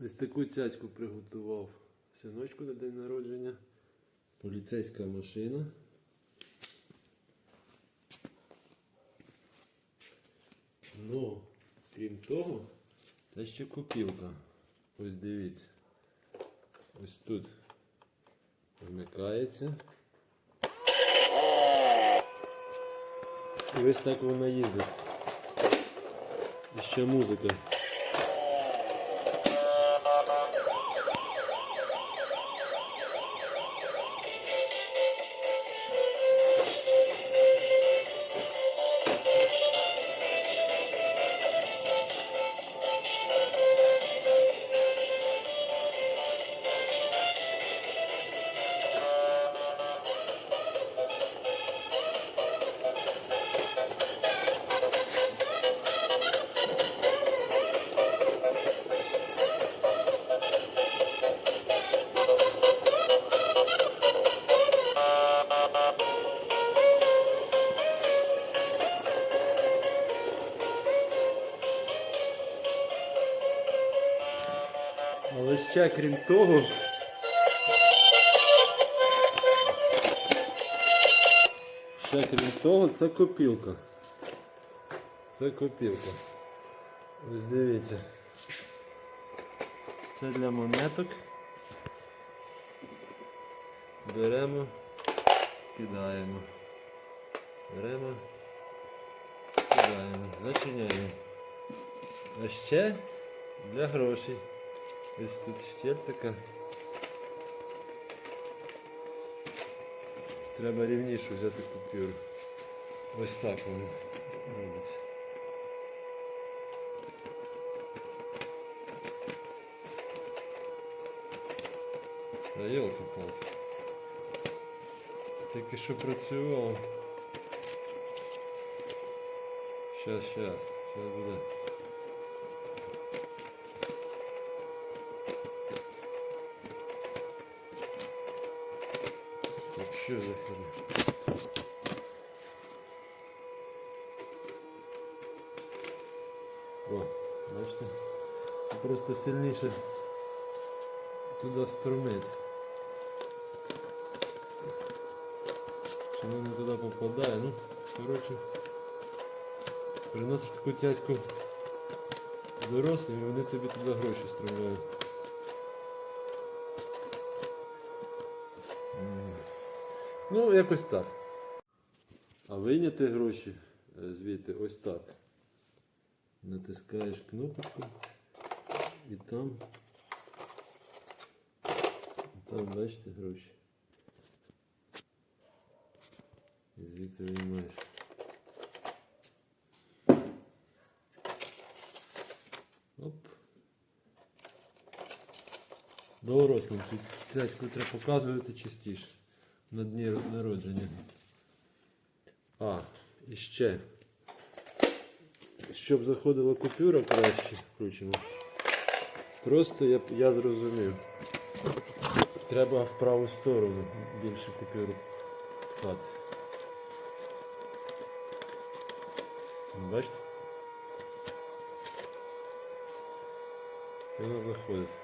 Ось таку цяцьку приготував синочку на день народження. Поліцейська машина. Ну, крім того, це ще копілка. Ось дивіться. Ось тут вмикається. І ось так вона їздить. І ще музика. Але ще крім того. Ще крім того, це копілка. Це копілка. Ось дивіться. Це для монеток. Беремо, кидаємо. Беремо, кидаємо, зачиняємо. А ще для грошей. Ось тут щель така. Треба рівніше взяти купюру. Ось так воно робиться. Та йолки-палки. Тільки що працювало. Щас, щас, щас буде. Що за херня? О, бачите? Просто сильніше туди струмить. Чи воно не туди попадає, ну, коротше, приносиш таку цяцьку дорослим і вони тобі туди гроші струмляють. Ну, якось так. А вийняти гроші е, звідти ось так. Натискаєш кнопочку і там. Там бачите гроші. І звідти виймаєш. Оп. Дорослим цю цяцьку треба показувати частіше на дні народження. А, і ще. Щоб заходила купюра краще, включимо. Просто я, я зрозумів. Треба в праву сторону більше купюр пхати. Бачите? І вона заходить.